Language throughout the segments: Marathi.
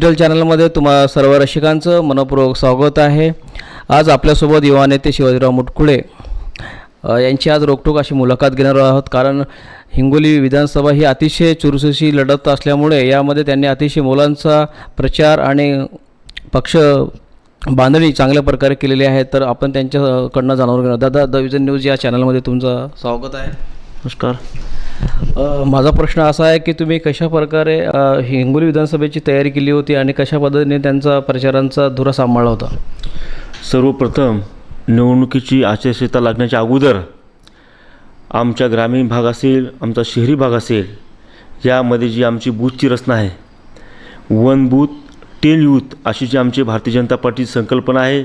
डिजिटल चॅनलमध्ये तुम्हा सर्व रसिकांचं मनपूर्वक स्वागत आहे. आज आपल्यासोबत युवा नेते शिवाजीराव मुटकुळे यांची आज रोकटोक अशी मुलाखत घेणार आहोत. कारण हिंगोली विधानसभा ही अतिशय चुरसुशी लढत असल्यामुळे यामध्ये त्यांनी अतिशय मुलांचा प्रचार आणि पक्ष बांधणी चांगल्या प्रकारे केलेली आहे. तर आपण त्यांच्याकडनं जाणून घेणार. दादा द विजन न्यूज या चॅनलमध्ये तुमचं स्वागत आहे. नमस्कार. माझा प्रश्न असा आहे की तुम्ही कशा प्रकारे हिंगोली विधानसभेची तयारी केली होती आणि कशा पद्धतीने त्यांचा प्रचारांचा धुरा सांभाळला होता? सर्वप्रथम निवडणुकीची आचारसंहिता लागण्याच्या अगोदर आमच्या ग्रामीण भाग असेल आमचा शहरी भाग असेल यामध्ये जी आमची बूथची रचना आहे वन बूथ टेन यूथ अशी जी आमची भारतीय जनता पार्टीची संकल्पना आहे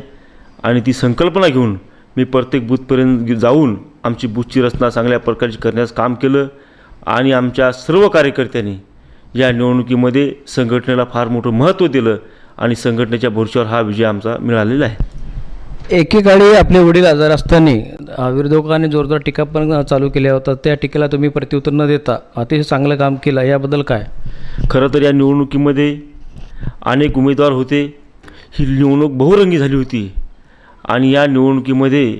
आणि ती संकल्पना घेऊन मी प्रत्येक बूथपर्यंत जाऊन आमची बूथची रचना चांगल्या प्रकारची करण्यास काम केलं. आणि आमच्या सर्व कार्यकर्त्यांनी या निवडणुकीमध्ये संघटनेला फार मोठं महत्त्व दिलं आणि संघटनेच्या भरोश्यावर हा विजय आमचा मिळालेला आहे. एकेकाळी आपले वडील आजार असताना विरोधकांनी जोरदार टीका पण चालू केल्या होत्या. त्या टीकेला तुम्ही प्रत्युत्तर न देता अतिशय चांगलं काम केलं. याबद्दल काय? खरं तर या निवडणुकीमध्ये अनेक उमेदवार होते. ही निवडणूक बहुरंगी झाली होती. आणि या निवडणुकीमध्ये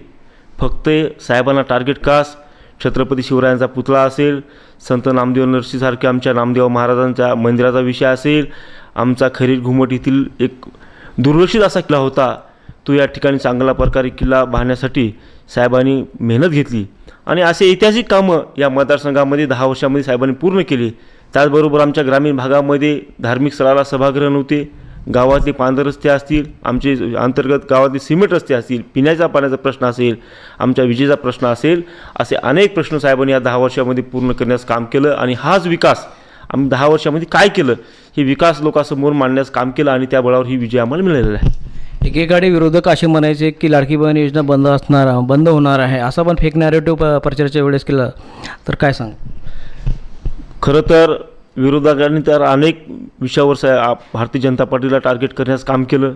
फक्त साहेबांना टार्गेट कास छत्रपती शिवरायांचा पुतळा असेल संत नामदेव नरसीसारख्या आमच्या नामदेव महाराजांच्या मंदिराचा विषय असेल आमचा खरीर घुमट येथील एक दुर्लक्षित असा किल्ला होता. तो या ठिकाणी चांगला प्रकारे किल्ला बांधण्यासाठी साहेबांनी मेहनत घेतली. आणि असे ऐतिहासिक कामं या मतदारसंघामध्ये दहा वर्षामध्ये साहेबांनी पूर्ण केली. त्याचबरोबर आमच्या ग्रामीण भागामध्ये धार्मिक स्थळाला सभागृह नव्हते. गावातले पांढर रस्ते असतील आमचे अंतर्गत गावातले सिमेंट रस्ते असतील पिण्याच्या पाण्याचा प्रश्न असेल आमच्या विजेचा प्रश्न असेल असे अनेक प्रश्न साहेबांनी या दहा वर्षामध्ये पूर्ण करण्यास काम केलं आणि हाच विकास आम्ही दहा वर्षामध्ये काय केलं हे विकास लोकांसमोर मांडण्यास काम केलं आणि त्या बळावर ही विजय आम्हाला मिळालेला आहे. एकेकाळी विरोधक असे म्हणायचे की लाडकी बहीण योजना बंद असणार बंद होणार आहे असा पण फेक नॅरेटिव्ह प्रचाराच्या वेळेस केला. तर काय सांग? खरं तर विरोधकांनी तर अनेक विषयावर सा भारतीय जनता पार्टीला टार्गेट करण्यास काम केलं.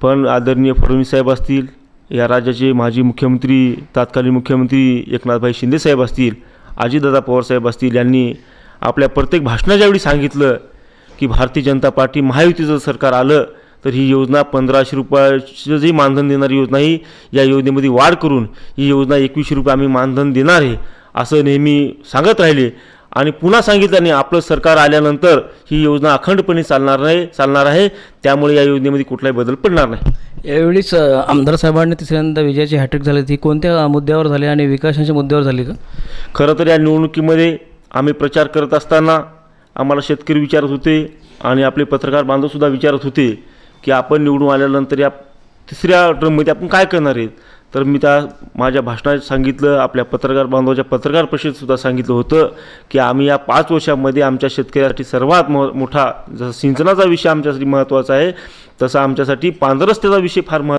पण आदरणीय फडणवीस साहेब असतील या राज्याचे माजी मुख्यमंत्री तत्कालीन मुख्यमंत्री एकनाथभाई शिंदेसाहेब असतील अजितदादा पवारसाहेब असतील यांनी आपल्या प्रत्येक भाषणाच्या वेळी सांगितलं की भारतीय जनता पार्टी महायुतीचं सरकार आलं तर ही योजना पंधराशे रुपयाचं जी मानधन देणारी योजना ही या योजनेमध्ये वाढ करून ही योजना एकवीसशे रुपये आम्ही मानधन देणार आहे असं नेहमी सांगत राहिले. आणि पुन्हा सांगितल्याने आपलं सरकार आल्यानंतर ही योजना अखंडपणे चालणार नाही चालणार आहे. त्यामुळे या योजनेमध्ये कुठलाही बदल पडणार नाही. यावेळीच आमदार साहेबांनी तिसऱ्यांदा विजयाची हॅट्रिक झाली ती कोणत्या मुद्द्यावर झाली आणि विकासाच्या मुद्द्यावर झाली का? खरं तर या निवडणुकीमध्ये आम्ही प्रचार करत असताना आम्हाला शेतकरी विचारत होते आणि आपले पत्रकार बांधवसुद्धा विचारत होते की आपण निवडून आल्यानंतर या तिसऱ्या टर्ममध्ये आपण काय करणार आहेत? तर मी त्या माझ्या भाषणात सांगितलं आपल्या पत्रकार बांधवाच्या पत्रकार परिषदेतसुद्धा सांगितलं होतं की आम्ही या पाच वर्षामध्ये आमच्या शेतकऱ्यासाठी सर्वात मो मोठा जसं सिंचनाचा विषय आमच्यासाठी महत्त्वाचा आहे तसा आमच्यासाठी पांढरस्त्याचा विषय फार महत्त्वाचा